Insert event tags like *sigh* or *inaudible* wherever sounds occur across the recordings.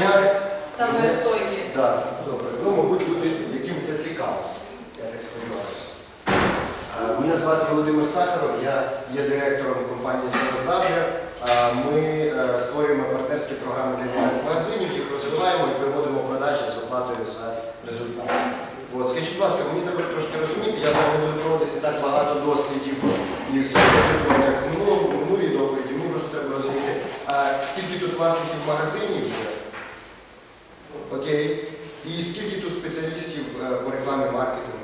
Міняє. Саме. Так, добре. Ну, мабуть, люди, яким це цікаво. Я так сподіваюся. Е, Мене звати Володимир Сахаров, я є директором компанії SalesW. Е, Ми е, створюємо партнерські програми для інтернет-магазинів, їх розвиваємо і проводимо продажі з оплатою за результат. От, скажіть, будь ласка, мені треба трошки розуміти, я зараз не буду проводити так багато дослідів і соцопитувань, як в минулій доповіді. Мені просто треба розуміти, скільки тут власників магазинів є. Окей. І скільки тут спеціалістів е, по рекламі маркетингу?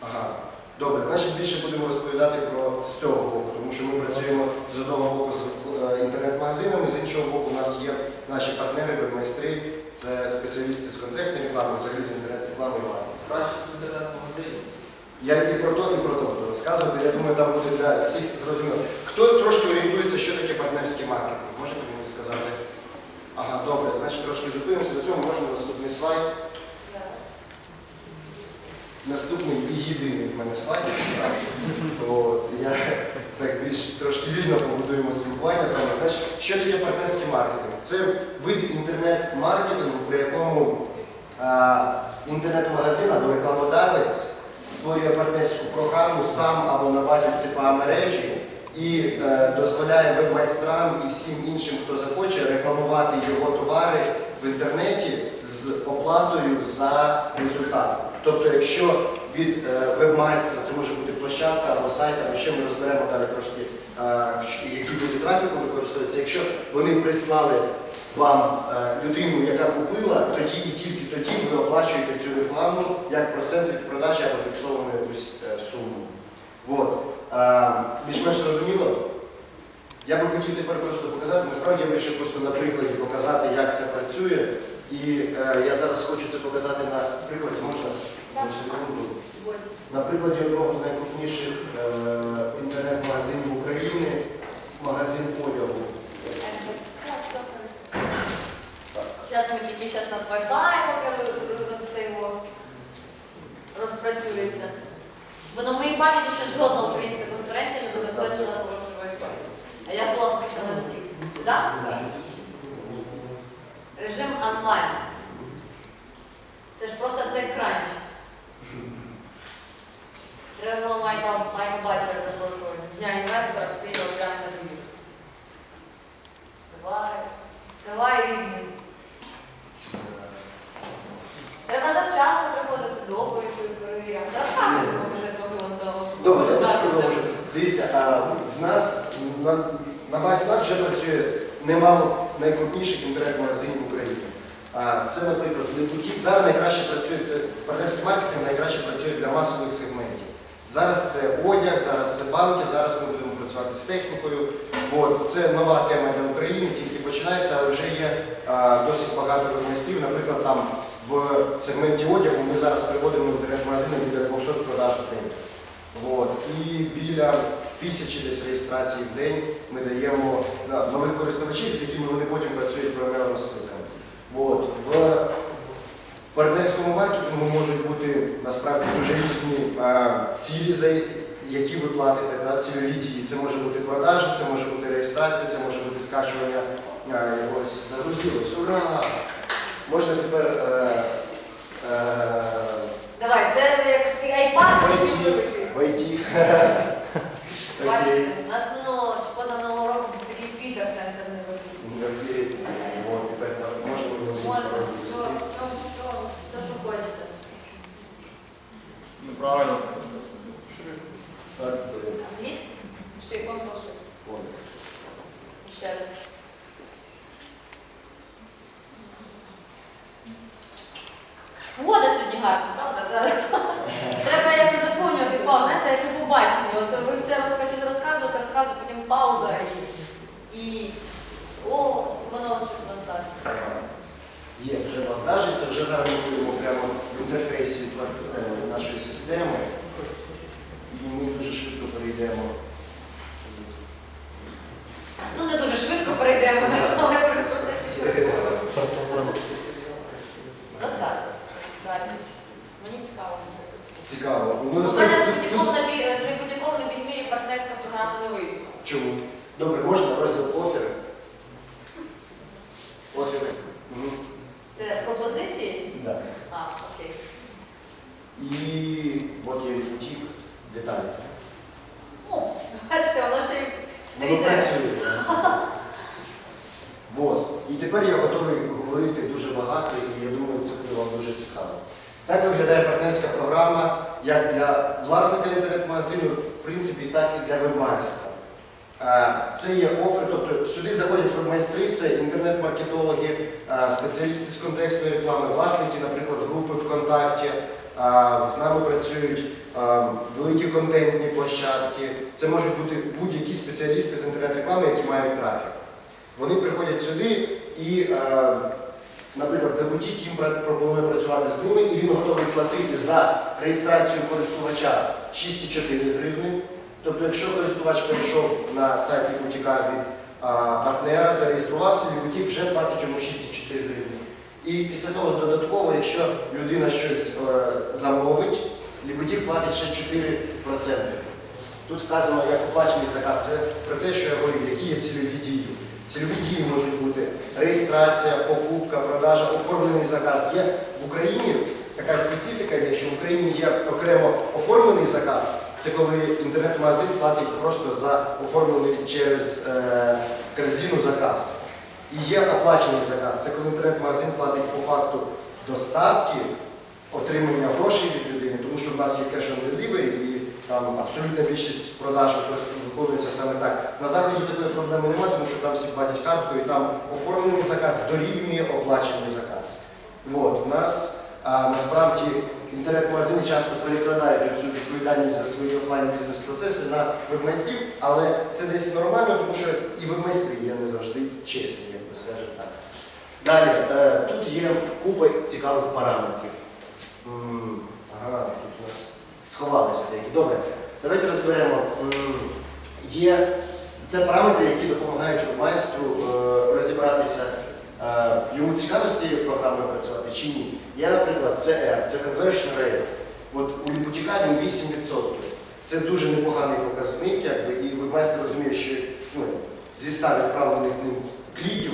Ага. Добре, значить більше будемо розповідати про з цього боку, тому що ми працюємо з одного боку з е, інтернет-магазинами, з іншого боку, у нас є наші партнери, веб-майстри, це спеціалісти з контекстної реклами, взагалі з інтернет-реклами і маркетингу. Краще в інтернет-магазині. Я і про то, і про то буду розказувати. Я думаю, там буде для всіх зрозуміло. Хто трошки орієнтується, що таке партнерський маркетинг? Можете мені сказати? Ага, добре, значить трошки зупинимося. До цього можна наступний слайд. Наступний і єдиний в мене слайд. От, я так більш трошки вільно побудуємо спілкування з вами. Значить, що таке партнерський маркетинг? Це вид інтернет-маркетингу, при якому інтернет-магазин або рекламодавець створює партнерську програму сам або на базі ЦПА мережі і е, дозволяє веб-майстрам і всім іншим, хто захоче, рекламувати його товари в інтернеті з оплатою за результат. Тобто, якщо від е, веб-майстра це може бути площадка або сайт, або ще ми розберемо далі трошки, е, які види трафіку використовуються. Якщо вони прислали вам людину, яка купила, тоді і тільки тоді ви оплачуєте цю рекламу як процент від продажі або фіксовану якусь суму. От. Е, Більш-менш зрозуміло? Я би хотів тепер просто показати, насправді я вирішив просто на прикладі показати, як це працює. І е, я зараз хочу це показати на прикладі, можна одну секунду. На прикладі одного з найкрупніших е, інтернет-магазинів України, магазин одягу. Зараз ми тільки зараз нас Wi-Fi розпрацюється. Бо на моїй пам'яті ще жодна українська конференція не забезпечила хороший Wi-Fi. А я була включена на всіх. Сюди? Режим онлайн. Це ж просто TechCrunch. Треба було Майка Майка Бачера запрошувати. З дня інвестора спільно прямо на двір. Давай. Давай рідний. Треба завчасно приходити до доповідь перевіряти. Розказуй, що ми вже зробили Добре, я просто продовжу. Дивіться, а в нас на, на базі нас вже працює немало найкрупніших інтернет-магазинів України. А це, наприклад, Липутік. Зараз найкраще працює це партнерський маркетинг, найкраще працює для масових сегментів. Зараз це одяг, зараз це банки, зараз ми будемо працювати з технікою. От, це нова тема для України, тільки починається, але вже є а, досить багато майстрів. Наприклад, там в сегменті одягу ми зараз приводимо інтернет-магазини біля 200 продаж в день. От. І біля тисячі десь реєстрацій в день ми даємо да, нових користувачів, з якими вони потім працюють певними розсилками. От. В партнерському маркетингу можуть бути насправді дуже різні а, цілі, за які ви платите, да, цільові дії. Це може бути продажі, це може бути реєстрація, це може бути скачування а, якогось загрузилось. Ура! Можна тепер. Е, е, Давай, це як iPad. Войти. Войти. Бачите, Окей. у нас минулого чи позаминулого року був такий твіттер сенсорний вихід. Окей. Вот, тепер можемо його Можна, все, що хочете. Ну правильно. Так, добре. Англійський? Ще контрол-шифт. Понял. Ще раз. Погода сьогодні гарна, правда? Треба якось заповнювати паузу. Знаєте, як у побаченні. От ви все розпочали розказувати, розказувати, потім пауза і, і о, воно щось вантажить. Є, вже вантажиться, вже зараз ми будемо прямо в інтерфейсі е, нашої системи. І ми дуже швидко перейдемо. Добре, можна розділ офіри? Офери. Це пропозиції? Так. А, окей. І от є утік деталі. Інтернет-маркетологи, е, спеціалісти з контекстної реклами, власники, наприклад, групи ВКонтакті. Е, З нами працюють е, великі контентні площадки. Це можуть бути будь-які спеціалісти з інтернет-реклами, які мають трафік. Вони приходять сюди і, наприклад, Дебутік їм пропонує працювати з ними, і він готовий платити за реєстрацію користувача 6,4 гривни. Тобто, якщо користувач перейшов на сайт Лібутіка від а, партнера, зареєструвався, Лібутік вже платить йому 6,4 гривні. І після того додатково, якщо людина щось е, замовить, Лібутік платить ще 4%. Тут вказано, як оплачений заказ. Це про те, що я говорив, які є цільові дії. Цільові дії можуть бути реєстрація, покупка, продажа, оформлений заказ. Є в Україні така специфіка є, що в Україні є окремо оформлений заказ. Це коли інтернет-магазин платить просто за оформлений через е, корзину заказ. І є оплачений заказ. Це коли інтернет-магазин платить по факту доставки, отримання грошей від людини, тому що в нас є cash on delivery і там абсолютна більшість продаж виконується саме так. На заході такої проблеми немає, тому що там всі платять карткою, і там оформлений заказ дорівнює оплачений заказ. От, в нас а, насправді інтернет-магазини часто перекладають цю відповідальність за свої офлайн бізнес-процеси на вебмайстрів, але це десь нормально, тому що і вебмайстри є не завжди чесні, як би скажемо так. Далі, е, тут є купа цікавих параметрів. Ага, тут у нас сховалися деякі. Добре, давайте розберемо. Є це параметри, які допомагають майстру е, розібратися, йому цікаво з цією програмою працювати чи ні. Є, наприклад, CR, це Conversion Rate. От у Ліпутіка він 8%. Це дуже непоганий показник, якби, і ви майстер розуміє, що ну, зі 100 відправлених ним кліків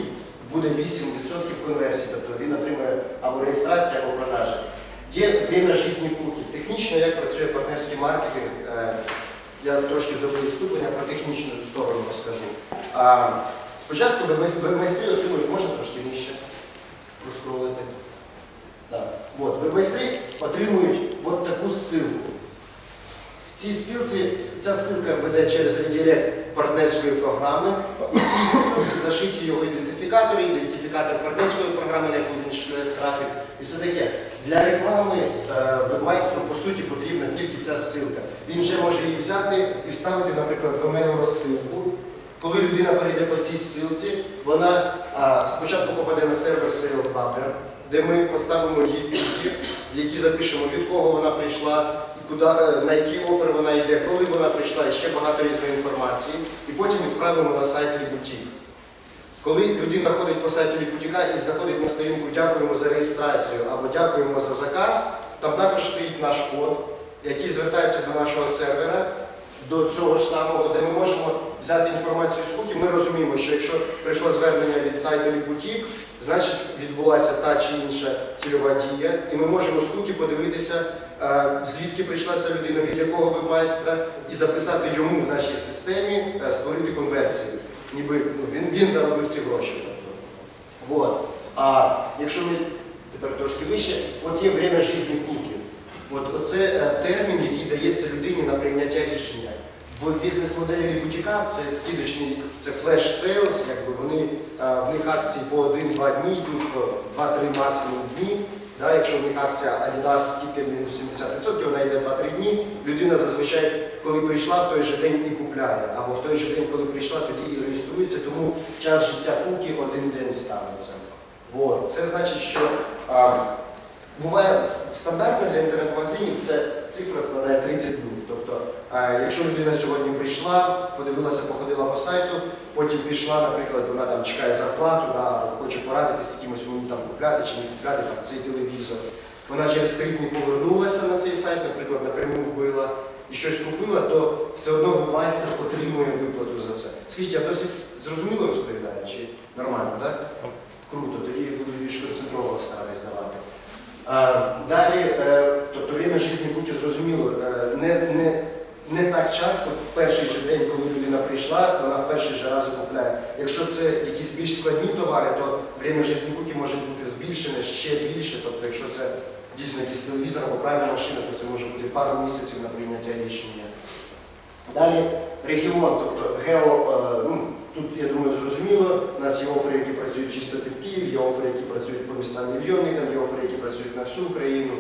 буде 8% конверсії, тобто він отримує або реєстрацію, або продажі. Є время життя куки. Технічно, як працює партнерський маркетинг, е, я трошки зроблю відступлення про технічну сторону розкажу. А, спочатку вебмайс- вебмайстри отримують, можна трошки нижче проскролити. Так. От, вебмайстри отримують от таку ссылку. В цій ссылці, ця ссылка веде через редирект партнерської програми. У цій ссылці зашиті його ідентифікатори, ідентифікатор партнерської програми, на яку він шле трафік. І все таке. Для реклами е, вебмайстру, по суті, потрібна тільки ця ссылка. Він вже може її взяти і вставити, наприклад, в емейл розсилку. коли людина перейде по цій ссылці, вона а, спочатку попаде на сервер SalesLabber, де ми поставимо її піки, в які запишемо, від кого вона прийшла, куди, е, на який офер вона йде, коли вона прийшла, і ще багато різної інформації, і потім відправимо на сайт Лібутік. Коли людина ходить по сайту Лікутіка і заходить на сторінку Дякуємо за реєстрацію або дякуємо за заказ, там також стоїть наш код, який звертається до нашого сервера, до цього ж самого, де ми можемо взяти інформацію з куки. Ми розуміємо, що якщо прийшло звернення від сайту Лікутік, значить відбулася та чи інша цільова дія, і ми можемо з куки подивитися, е, звідки прийшла ця людина, від якого вебмайстра, і записати йому в нашій системі, е, створити конверсію ніби ну, він, він заробив ці гроші. Вот. А якщо ми тепер трошки вище, от є время життя куки. От оце е, термін, який дається людині на прийняття рішення. В бізнес-моделі Лібутіка це скидочний, це флеш сейлс, якби вони е, в них акції по 1-2 дні, йдуть по 2-3 максимум дні. Да, якщо в них акція Adidas скидка мінус 70%, вона йде 2-3 дні. Людина зазвичай, коли прийшла, в той же день і купляє. Або в той же день, коли прийшла, тоді і реєструється, тому час життя куки один день ставиться. Вот. Це значить, що а, буває стандартно для інтернет-магазинів це цифра складає 30 днів. Тобто, якщо людина сьогодні прийшла, подивилася, походила по сайту, потім пішла, наприклад, вона там чекає зарплату, вона хоче порадитися з кимось, мені там купляти чи не купляти там, цей телевізор. Вона через три дні повернулася на цей сайт, наприклад, напряму вбила і щось купила, то все одно майстер отримує виплату за це. Скажіть, я досить зрозуміло розповідаю, чи нормально, так? Круто, тоді я буду більш концентровано старатись давати. Далі, е, тобто время життя бути зрозуміло, е, не, не не так часто, в перший же день, коли людина прийшла, вона в перший же раз купляє. Якщо це якісь більш складні товари, то время життя куки може бути збільшене ще більше. Тобто, якщо це дійсно якийсь телевізор або пральна машина, то це може бути пару місяців на прийняття рішення. Далі регіон, тобто гео, е, ну, тут я думаю зрозуміло, у нас є офери, які працюють чисто під Київ, є офери, які працюють по містам мільйонникам, є офери, які працюють на всю Україну.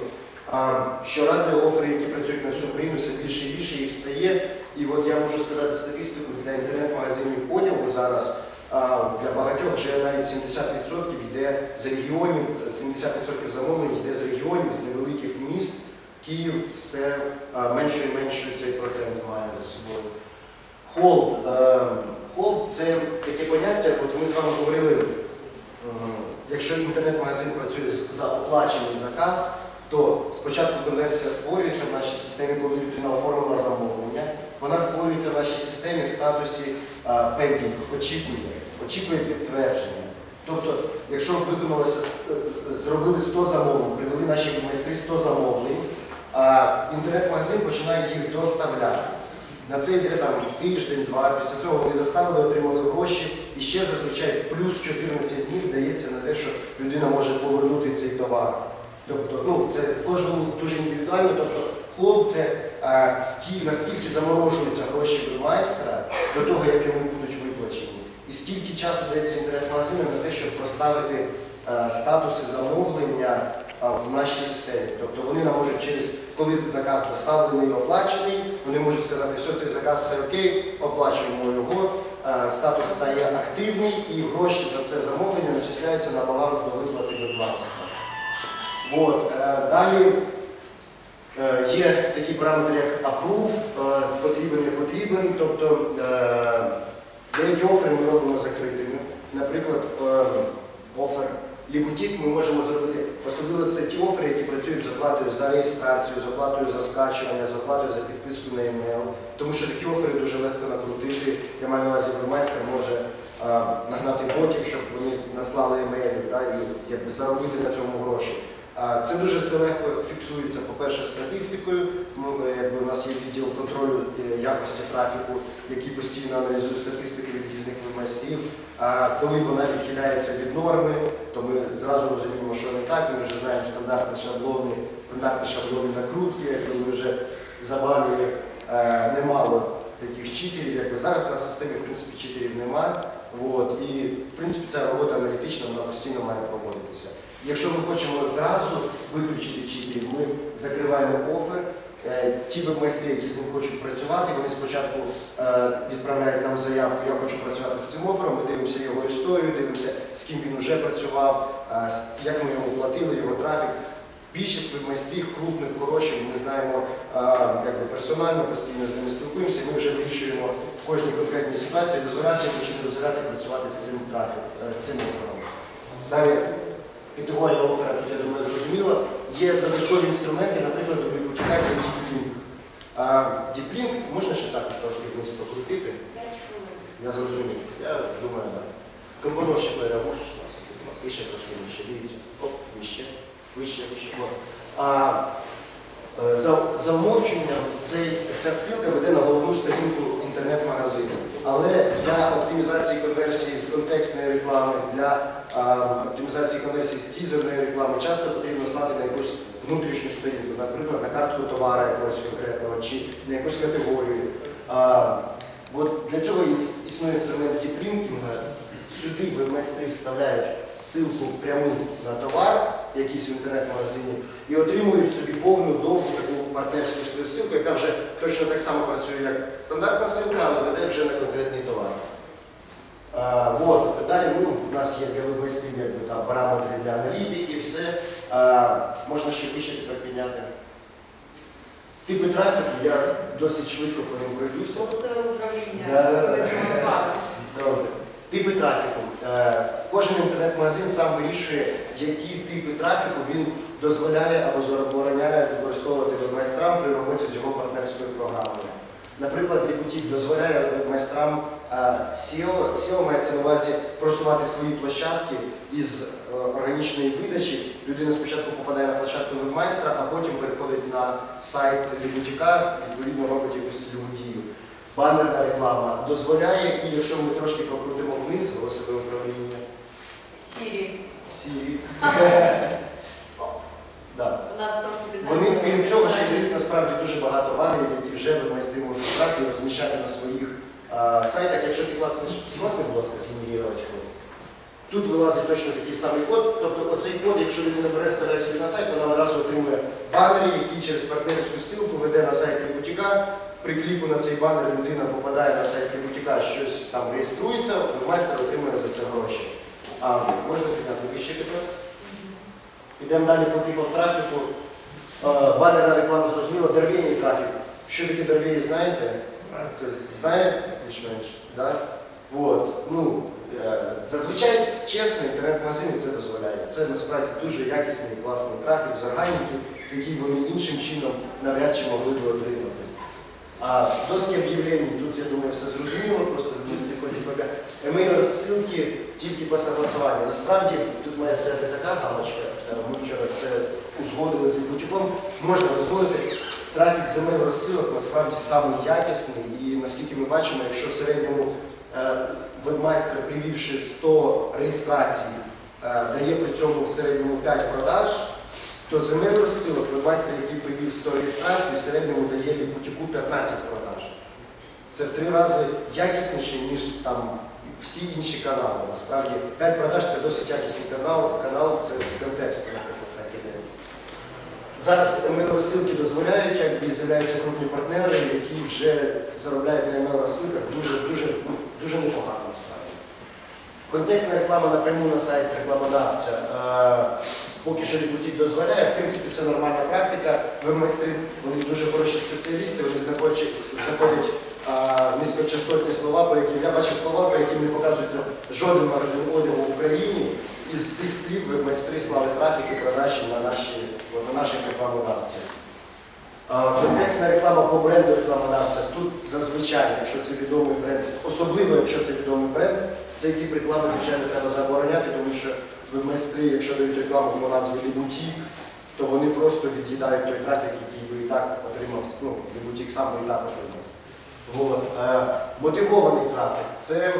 А щорадою офери, які працюють на всю Україну, все більше і більше їх стає. І от я можу сказати статистику для інтернет-магазинів одягу зараз. Для багатьох вже навіть 70% йде з регіонів, 70% замовлень йде з регіонів, з невеликих міст. Київ все менше і менше цей процент має за собою. Холд. Е, це таке поняття, от ми з вами говорили, е, якщо інтернет-магазин працює за оплачений заказ, то спочатку конверсія створюється в нашій системі, коли людина оформила замовлення. Вона створюється в нашій системі в статусі пендінг, очікує, очікує підтвердження. Тобто, якщо виконалося, е, зробили 100 замовлень, привели наші майстри 100 замовлень, а інтернет-магазин починає їх доставляти. На це йде там тиждень-два, після цього вони доставили, отримали гроші, і ще зазвичай плюс 14 днів дається на те, що людина може повернути цей товар. Тобто, ну, це в кожному дуже індивідуально. Тобто, холд це а, скі- наскільки заморожуються гроші майстра до того, як йому будуть виплачені. І скільки часу дається інтернет-магазинам на те, щоб проставити а, статуси замовлення в нашій системі. Тобто вони нам можуть через, коли заказ доставлений оплачений, вони можуть сказати, все, цей заказ все окей, оплачуємо його, статус стає активний і гроші за це замовлення начисляються на баланс до виплати від. От, е, далі е, є такі параметри, як approve, е, потрібен, не потрібен. Тобто деякі офери ми робимо закритими. Наприклад, офер Лібутік ми можемо зробити, особливо це ті офери, які працюють з оплатою за реєстрацію, з оплатою за скачування, з оплатою за підписку на емейл. Тому що такі офери дуже легко накрутити. Я маю на увазі, майстер може а, нагнати ботів, щоб вони наслали емейлів да, і якби заробити на цьому гроші. Це дуже все легко фіксується, по-перше, статистикою. Е, якби у нас є відділ контролю е, якості трафіку, який постійно аналізує статистику від різних. А коли вона відхиляється від норми, то ми зразу розуміємо, що не так. Ми вже знаємо стандартні шаблони, стандартні шаблони накрутки, якби ми вже забанили е, немало таких читерів. Якби зараз на системі в принципі читерів немає. От, і в принципі ця робота аналітична, вона постійно має проводитися. Якщо ми хочемо зразу виключити читерів, ми закриваємо офер. Е, Ті веб-майстри, які з ним хочуть працювати, вони спочатку е, відправляють нам заявку, я хочу працювати з цим офером, ми дивимося його історію, дивимося, з ким він вже працював, е, як ми йому платили, його трафік. Більшість веб-майстрів крупних, хороших, ми знаємо якби персонально, постійно з ними спілкуємося, ми вже вирішуємо в кожній конкретній ситуації, дозволяти чи не дозволяти працювати з цим трафік, е, з цим офером. Далі категорія оффера, тут я думаю, зрозуміло. Є додаткові інструменти, наприклад, у Deep А Deep можна ще також трошки вниз покрутити? Я зрозумів. Я думаю, так. Компоновщик Валерія можеш нас? У нас вище трошки вище. Дивіться. Оп, вище, вище, вище. А, е, за, за умовчуванням цей, ця ссылка веде на головну сторінку інтернет-магазину. Але для оптимізації конверсії з контекстної реклами, для оптимізації конверсії з тізерної реклами часто потрібно знати на якусь внутрішню сторінку, наприклад, на картку товару якогось конкретного чи на якусь категорію. А, от для цього іс- існує інструмент діплінкінга. Сюди веб-майстри вставляють ссылку пряму на товар, якийсь в інтернет-магазині, і отримують собі повну довгу таку партнерську свою ссылку, яка вже точно так само працює, як стандартна ссылка, але веде вже на конкретний товар. А, вот. Далі ну, у нас є для веб-майстрів якби, там, параметри для аналітики, все. А, можна ще вище тепер підняти. Типи трафіку, я досить швидко по ним пройдуся. Це управління. Да. Добре. Типи трафіку. Е, Кожен інтернет-магазин сам вирішує, які типи трафіку він дозволяє або забороняє використовувати веб-майстрам при роботі з його партнерською програмою. Наприклад, Liquid дозволяє веб-майстрам SEO, SEO мається на увазі просувати свої площадки із е, органічної видачі. Людина спочатку попадає на площадку вебмайстра, а потім переходить на сайт бутіка, відповідно робить якусь цільову дію. Банерна реклама дозволяє, і якщо ми трошки прокрутимо вниз, голосове управління, Сірі. *laughs* трошки Вони, крім цього, ще насправді дуже багато банерів, які вже майстри можуть брати і розміщати на своїх а. Якщо ти клацнеш, класний, будь ласка, згенерувати код. Тут вилазить точно такий самий код. Тобто оцей код, якщо людина бере вставляє собі на сайт, вона одразу отримує банери, які через партнерську ссылку веде на сайт Бутіка. При кліку на цей банер людина попадає на сайт Бутіка, щось там реєструється, майстер отримує за це гроші. А можна підняти вище тепер? Йдемо далі по типам трафіку. Банерна реклама зрозуміло, дерев'яний трафік. Що таке дерев'яний, знаєте? Хтось знає більш-менш? Да? Вот. Ну, е, зазвичай чесно, інтернет-магазини це дозволяє. Це насправді дуже якісний класний трафік з органіки, який вони іншим чином навряд чи могли би отримати. А доски об'явлень, тут я думаю, все зрозуміло, просто ходить поля. Емейл розсилки тільки по согласуванню. Насправді тут має стояти така галочка. Е, Ми вчора це узгодили з Бутіком. Можна дозволити. Трафік з емейл розсилок насправді самий якісний. І наскільки ми бачимо, якщо в середньому е, вебмайстер, привівши 100 реєстрацій, е, дає при цьому в середньому 5 продаж, то з емейл розсилок вебмайстер, який привів 100 реєстрацій, в середньому дає від бутіку 15 продаж. Це в три рази якісніше, ніж там всі інші канали. Насправді 5 продаж це досить якісний канал, канал це з контексту. Зараз емейл розсилки дозволяють, якби з'являються крупні партнери, які вже заробляють на емейл розсилках дуже, дуже, дуже непогано насправді. Контекстна реклама напряму на сайт рекламодавця. е, Поки що Лібутік дозволяє, в принципі, це нормальна практика. Веб-майстри, вони дуже хороші спеціалісти, вони знаходять, знаходять а, низькочастотні слова, по яким я бачив слова, по яким не показується жоден магазин одягу в Україні. Із цих слів веб-майстри слали трафік і продажі на, наші, на наших рекламодавців. А, Контекстна реклама по бренду рекламодавця. Тут зазвичай, якщо це відомий бренд, особливо якщо це відомий бренд, цей тип реклами, звичайно, треба забороняти, тому що веб-майстри, якщо дають рекламу по назві Лібутік, то вони просто від'їдають той трафік, який би і так отримав, ну, Лібутік сам і так отримав. От. Е, мотивований трафік це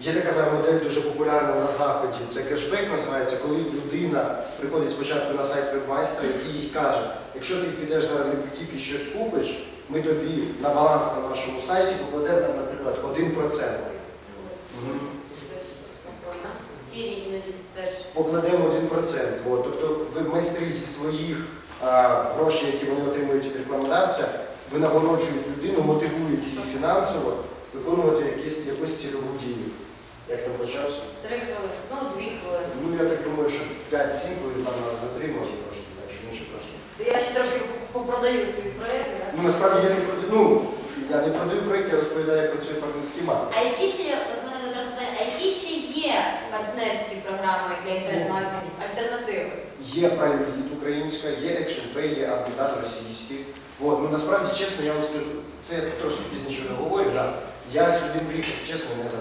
є така зараз модель дуже популярна на заході. Це кешбек називається, коли людина приходить спочатку на сайт вебмайстра, який їй каже, якщо ти підеш зараз в Лібутік і щось купиш, ми тобі на баланс на нашому сайті покладемо, там, наприклад, 1%. Мгм. Сірі іноді теж. покладемо 1%. От, тобто веб-майстри зі своїх а, грошей, які вони отримують від рекламодавця, винагороджують людину, мотивують її фінансово виконувати якісь, якусь цільову дію. Як там по часу? Три хвилини, ну дві хвилини. Ну, я так думаю, що 5-7 коли там нас затримали трошки, так що ми ще трошки. Я ще трошки попродаю свої проєкти. да? Ну, насправді я не продаю, ну, я не продаю проєкт, я розповідаю, як працює партнерський маркетинг. А які ще, от мене одразу питання, а які ще є партнерські програми для інтернет-магазинів, альтернативи? Є Prime Lead українська, є Action Pay, є Абітат російський. От, ну насправді, чесно, я вам скажу, це я трошки пізніше договорю. Да. Я сюди приїхав, чесно, не за.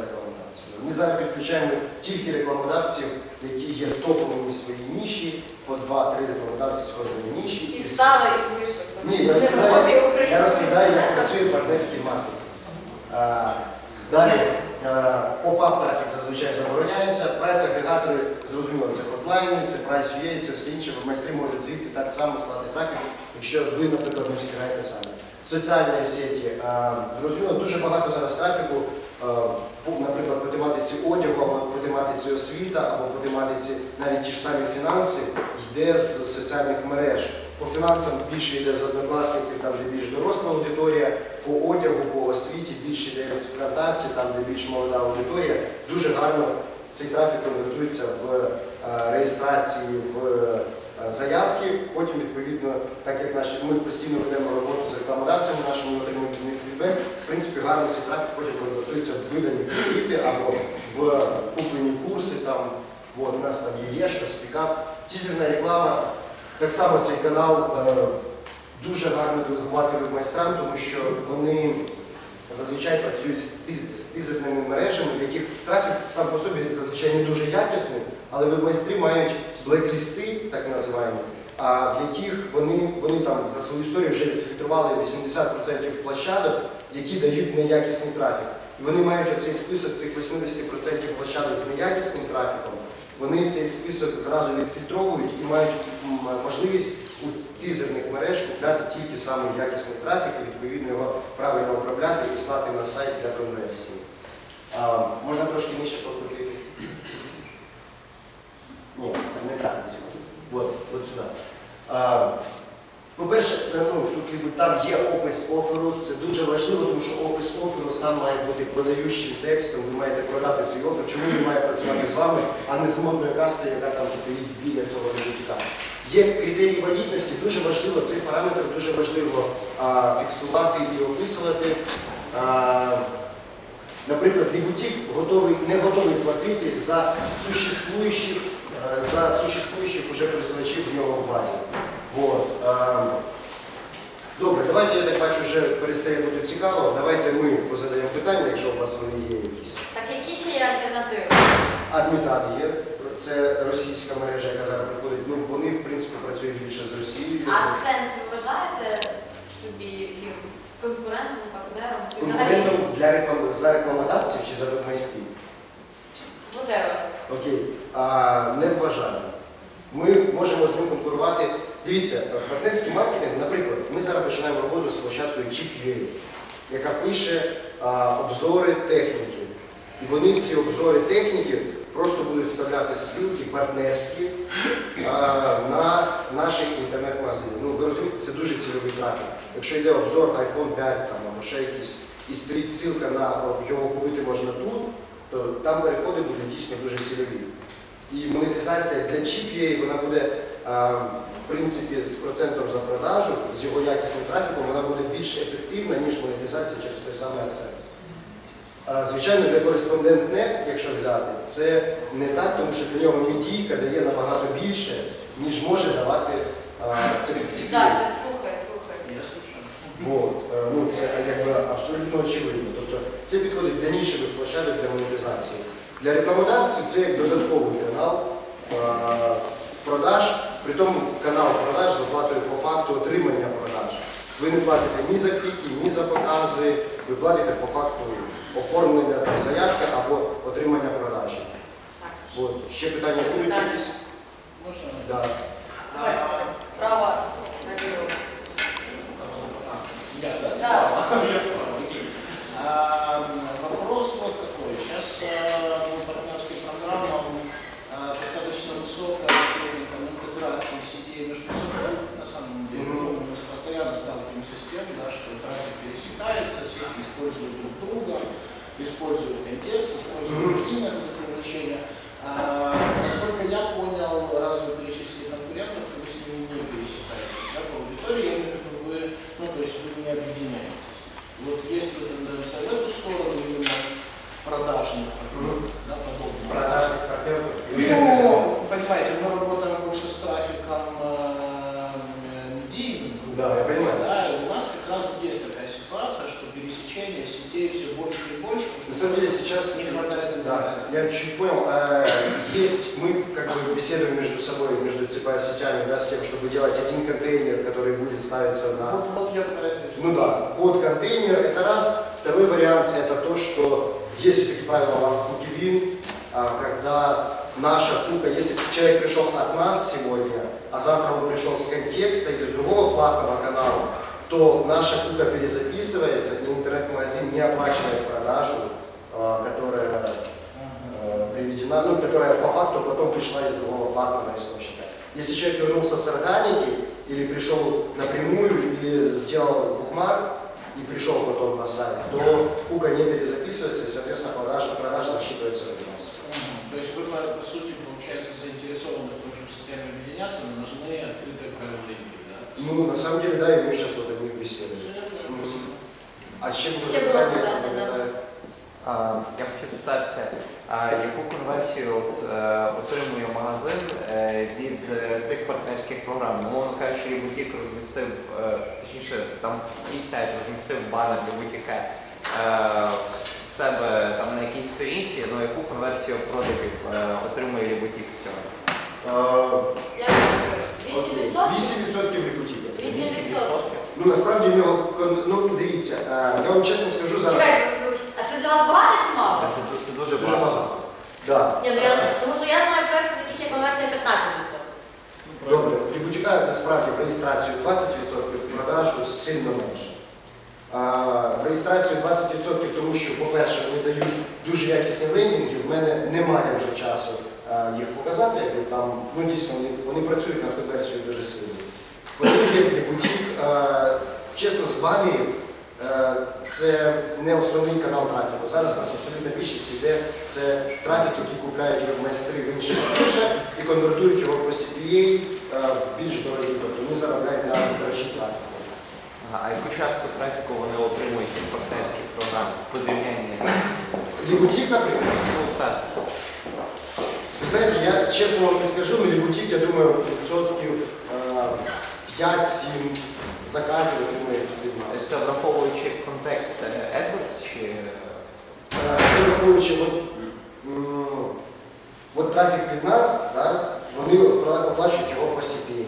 Ми зараз підключаємо тільки рекламодавців, які є топовими в своїй ніші, по два-три рекламодавці з кожної ніші. Всі встали і вийшли. Ні, я розповідаю, я розповідаю, як працює партнерський маркетинг. А, Далі, поп-ап трафік зазвичай забороняється, прайс-агрегатори, зрозуміло, це хотлайни, це прайс.ua, це все інше, майстри можуть звідти так само слати трафік, якщо ви, наприклад, не встигаєте самі. Соціальні сеті, зрозуміло, дуже багато зараз трафіку, наприклад, по тематиці одягу, або по тематиці освіта, або по тематиці навіть ті ж самі фінанси, йде з соціальних мереж. По фінансам більше йде з однокласників, там де більш доросла аудиторія, по одягу, по освіті більше йде з ВКонтакті, там де більш молода аудиторія. Дуже гарно цей трафік конвертується в е, реєстрації, в е, заявки. Потім, відповідно, так як наші ми постійно ведемо роботу з рекламодавцями, нашими ми отримуємо від. В принципі, гарно цей трафік потім конвертується в видані кредити або в куплені курси. Там от, у нас там є Єшка, спікап, тізерна реклама. Так само цей канал е, дуже гарно делегувати веб-майстрам, тому що вони зазвичай працюють з з тизерними мережами, в яких трафік сам по собі зазвичай не дуже якісний, але веб-майстри мають блеклісти, так називаємо, в яких вони, вони там за свою історію вже відфільтрували 80% площадок, які дають неякісний трафік. І вони мають оцей список цих 80% площадок з неякісним трафіком. Вони цей список зразу відфільтровують і мають можливість у тизерних мереж купляти тільки саме якісний трафік і відповідно його правильно обробляти і слати на сайт для конверсії. А, можна трошки нижче покрутити? Ні, не так. От, от сюди. По-перше, ну, тут там є опис оферу, це дуже важливо, тому що опис оферу сам має бути подаючим текстом, ви маєте продати свій офер, чому він має працювати з вами, а не з модною кастою, яка там стоїть біля цього робітника. Є критерії валідності, дуже важливо, цей параметр дуже важливо а, фіксувати і описувати. А, Наприклад, Лібутік готовий, не готовий платити за существуючих, е, за существуючих уже користувачів в нього в базі. От. е, Добре, давайте я так бачу, вже перестає бути цікаво. Давайте ми позадаємо питання, якщо у вас вони є якісь. Так які ще є альтернативи? Адмітад є, це російська мережа, яка зараз приходить. Ну, вони, в принципі, працюють більше з Росією. AdSense ви вважаєте собі яким конкурентом, партнером? Чи взагалі Конкурентом для реклам... за рекламодавців чи за веб-майстрів? whatever? Окей, а, не вважаю. Ми можемо з ним конкурувати. Дивіться, партнерський маркетинг, наприклад, ми зараз починаємо роботу з площадкою Chip.ua, яка пише а, обзори техніки. І вони в ці обзори техніки просто будуть вставляти ссылки партнерські на наші інтернет-магазини. Ну, ви розумієте, це дуже цільовий трафік. Якщо йде обзор iPhone 5 там, або ще якийсь і стоїть ссылка на його купити можна тут, то там переходи будуть дійсно дуже цільові. І монетизація для Chip.ua, вона буде в принципі з процентом за продажу, з його якісним трафіком, вона буде більш ефективна, ніж монетизація через той самий AdSense. Звичайно, для кореспондент.net, якщо взяти, це не так, тому що для нього медійка дає набагато більше, ніж може давати це CPA. Так, слухай, слухай. Я слушаю. Вот. е, Ну, це якби абсолютно очевидно. Тобто це підходить для нішевих площадок для монетизації. Для рекламодавців це як додатковий канал продаж, при тому канал продаж з оплатою по факту отримання продаж. Ви не платите ні за кліки, ні за покази, ви платите по факту оформлення там, заявки або отримання продажі. Так, От. Ще питання будуть Так. якісь? Можно? Да. Давай, справа наліво. А, Я, да? Да. Справа. Я справа, окей. А, Вопрос вот какой. Сейчас по партнерским программам а, достаточно высокая степень там, интеграции сетей между собой. На самом деле Мгм. мы постоянно сталкиваемся с тем, да, трафик пересекается, сети используют друг друга, используют контекст, используют другие методы привлечения. А, насколько я понял, раз вы перечислили конкурентов, то вы с ними не пересекаетесь. Да, по аудитории, я имею в виду, вы, ну, то есть вы не объединяетесь. Вот есть ли тенденция в эту сторону, именно в продажных, Мгм. да, подобных? Продажних партнерів. Ну, понимаете, мы работаем больше с трафиком э, медийным, грубо Да, я говоря, понимаю. да, и у нас как раз вот есть такая ситуация, что пересечение сетей все больше и больше, На потому самом что деле сейчас не хватает Да, чуть понял. Э, Есть, мы как бы беседуем между собой, между цепая сетями, да, с тем, чтобы делать один контейнер, который будет ставиться на... Вот, вот я про это. Ну да, под контейнер это раз. Второй вариант это то, что есть все-таки правило last bookie win, а, когда наша кука, если человек пришел от нас сегодня, а завтра он пришел с контекста или с другого платного канала, то наша кука перезаписывается, и интернет-магазин не оплачивает продажу, а, которая Э, приведена, ну, которая по факту потом пришла из другого платного источника. Если человек вернулся с органики или пришел напрямую, или сделал букмарк и пришел потом на сайт, то кука не перезаписывается, и, соответственно, продажа, продажа засчитывается в нас. Мгм. То есть вы, по, по сути, получается, заинтересованы в том, чтобы с сетями объединяться, но нужны открытые игры, да? Ну, на самом деле, да, и мы сейчас вот о них беседуем. А ще було Ще було питання, питання, я хотів спитатися, яку конверсію от, е, отримує магазин е, від е, тих партнерських програм? Ну, Мовно кажучи, бутік розмістив, точніше, там і сайт розмістив банер для бутіка. в себе там на якійсь сторінці, ну яку конверсію продажів отримує Ліботік з цього? Я не знаю, 8%? 8% 8%. Ну насправді в нього ну дивіться, я вам чесно скажу зараз. А це для вас багато чи мало? Це, це дуже Дуже багато. багато. Да. Ні, ну я, тому що я знаю проекти, з яких є конверсія 15%. Добре, в Лібутіка насправді в реєстрацію 20%, в продажу сильно менше. А, в реєстрацію 20%, тому що, по-перше, вони дають дуже якісні лендінги, в мене немає вже часу а, їх показати, якби там, ну дійсно, вони, вони працюють над конверсією дуже сильно. По-друге, Лібутік, чесно, з банерів, е, це не основний канал трафіку. Зараз у нас абсолютна більшість йде, це трафік, який купляють майстри в інших біржах і конвертують його по CPA е, в більш дорогий, тобто вони заробляють на дорожчий трафік. Ага, а яку частку трафіку вони отримують від партнерських програм по зрівнянні? Лібутік, наприклад. Ну так. Ви знаєте, я чесно вам не скажу, але Лібутік, я думаю, відсотків е, 5-7 заказів отримує. Це враховуючи контекст е, AdWords чи е, Е, Це враховуючи, от, от трафік від нас, да, вони оплачують його по CPA.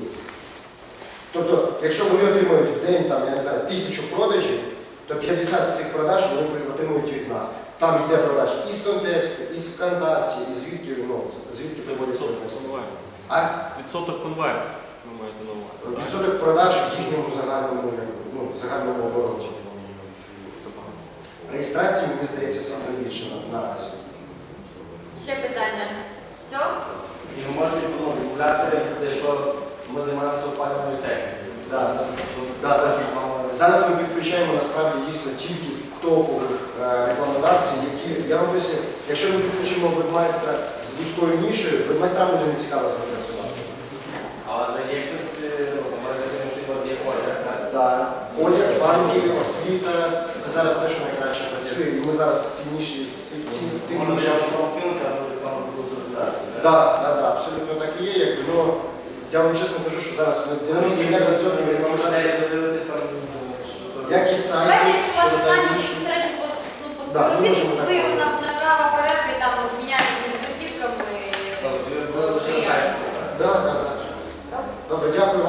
Тобто, якщо вони отримують в день там, я не знаю, тисячу продажів, то 50 з цих продаж вони отримують від нас. Там йде продаж із контексту, із ВКонтакті, і звідки, ну, звідки приводять контекст. А Відсоток конверсії, ви маєте на увазі. відсоток продаж в їхньому загальному, ну, в загальному обороті. Реєстрації, мені здається, саме більше наразі. Ще питання. Все? І ви можете ну, відмовляти, якщо ми займаємося опалювальною технікою. Да, да, да. Зараз ми підключаємо насправді дійсно тільки топових е, рекламодавців, які, я вам поясню, якщо ми підключимо вебмайстра з вузькою нішею, вебмайстрам буде не цікаво з ним працювати. А у вас є щось, е, ну, може, що у вас є одяг, так? Да. Банки, освіта, це зараз те, що найкраще працює, і ми зараз ці ніші, ці, ці, ці Може, ніші. я можу вам кинути, а ви з вами будуть розглядати. Так, так, так, абсолютно так і є. Ну, я вам чесно кажу, що зараз ми 95% рекламодавців, Де дивитись там, що як і сайти, Давайте, якщо у вас що питання там безпосередньо по, ну, так ви направо і там от міняєтеся ініціативками. Тобто, ви- ви лишаєтеся, так? Да, так. Добре, дякую.